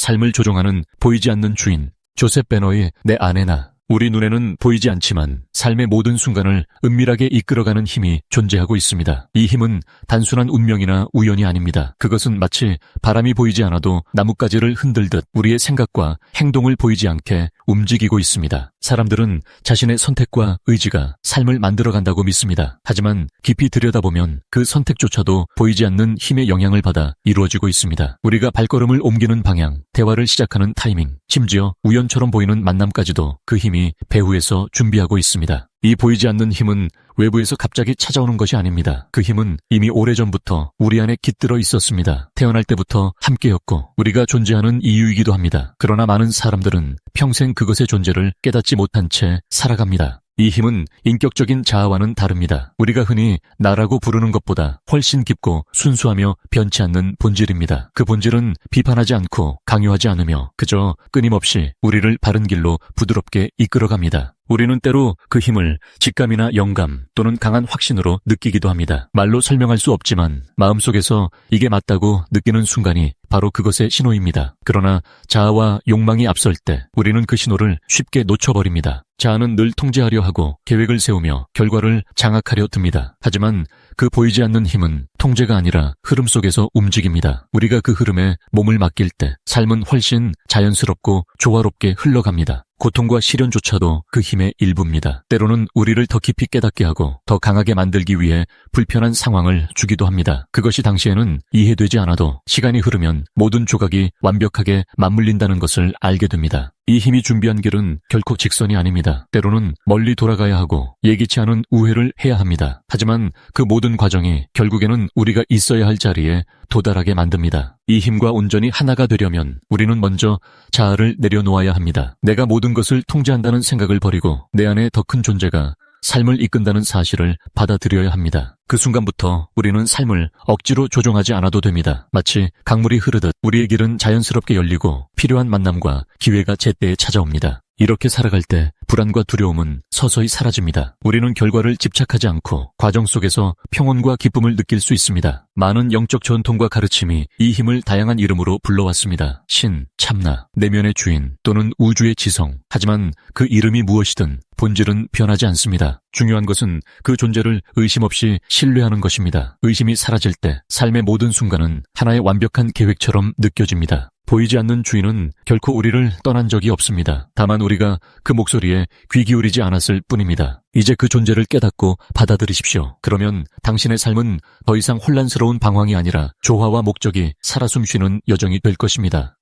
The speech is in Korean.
삶을 조종하는 보이지 않는 주인, 조셉 베너의 내 아내나 우리 눈에는 보이지 않지만 삶의 모든 순간을 은밀하게 이끌어가는 힘이 존재하고 있습니다. 이 힘은 단순한 운명이나 우연이 아닙니다. 그것은 마치 바람이 보이지 않아도 나뭇가지를 흔들듯 우리의 생각과 행동을 보이지 않게 움직이고 있습니다. 사람들은 자신의 선택과 의지가 삶을 만들어간다고 믿습니다. 하지만 깊이 들여다보면 그 선택조차도 보이지 않는 힘의 영향을 받아 이루어지고 있습니다. 우리가 발걸음을 옮기는 방향, 대화를 시작하는 타이밍, 심지어 우연처럼 보이는 만남까지도 그 힘이 배후에서 준비하고 있습니다. 이 보이지 않는 힘은 외부에서 갑자기 찾아오는 것이 아닙니다. 그 힘은 이미 오래전부터 우리 안에 깃들어 있었습니다. 태어날 때부터 함께였고 우리가 존재하는 이유이기도 합니다. 그러나 많은 사람들은 평생 그것의 존재를 깨닫지 못한 채 살아갑니다. 이 힘은 인격적인 자아와는 다릅니다. 우리가 흔히 나라고 부르는 것보다 훨씬 깊고 순수하며 변치 않는 본질입니다. 그 본질은 비판하지 않고 강요하지 않으며 그저 끊임없이 우리를 바른 길로 부드럽게 이끌어갑니다. 우리는 때로 그 힘을 직감이나 영감 또는 강한 확신으로 느끼기도 합니다. 말로 설명할 수 없지만 마음속에서 이게 맞다고 느끼는 순간이 바로 그것의 신호입니다. 그러나 자아와 욕망이 앞설 때 우리는 그 신호를 쉽게 놓쳐버립니다. 자아는 늘 통제하려 하고 계획을 세우며 결과를 장악하려 듭니다. 하지만 그 보이지 않는 힘은 통제가 아니라 흐름 속에서 움직입니다. 우리가 그 흐름에 몸을 맡길 때 삶은 훨씬 자연스럽고 조화롭게 흘러갑니다. 고통과 시련조차도 그 힘의 일부입니다. 때로는 우리를 더 깊이 깨닫게 하고 더 강하게 만들기 위해 불편한 상황을 주기도 합니다. 그것이 당시에는 이해되지 않아도 시간이 흐르면 모든 조각이 완벽하게 맞물린다는 것을 알게 됩니다. 이 힘이 준비한 길은 결코 직선이 아닙니다. 때로는 멀리 돌아가야 하고 예기치 않은 우회를 해야 합니다. 하지만 그 모든 과정이 결국에는 우리가 있어야 할 자리에 도달하게 만듭니다. 이 힘과 온전히 하나가 되려면 우리는 먼저 자아를 내려놓아야 합니다. 내가 모든 것을 통제한다는 생각을 버리고 내 안에 더 큰 존재가 삶을 이끈다는 사실을 받아들여야 합니다. 그 순간부터 우리는 삶을 억지로 조종하지 않아도 됩니다. 마치 강물이 흐르듯 우리의 길은 자연스럽게 열리고 필요한 만남과 기회가 제때에 찾아옵니다. 이렇게 살아갈 때 불안과 두려움은 서서히 사라집니다. 우리는 결과를 집착하지 않고 과정 속에서 평온과 기쁨을 느낄 수 있습니다. 많은 영적 전통과 가르침이 이 힘을 다양한 이름으로 불러왔습니다. 신, 참나, 내면의 주인 또는 우주의 지성. 하지만 그 이름이 무엇이든 본질은 변하지 않습니다. 중요한 것은 그 존재를 의심 없이 신뢰하는 것입니다. 의심이 사라질 때 삶의 모든 순간은 하나의 완벽한 계획처럼 느껴집니다. 보이지 않는 주인은 결코 우리를 떠난 적이 없습니다. 다만 우리가 그 목소리에 귀 기울이지 않았을 뿐입니다. 이제 그 존재를 깨닫고 받아들이십시오. 그러면 당신의 삶은 더 이상 혼란스러운 방황이 아니라 조화와 목적이 살아 숨쉬는 여정이 될 것입니다.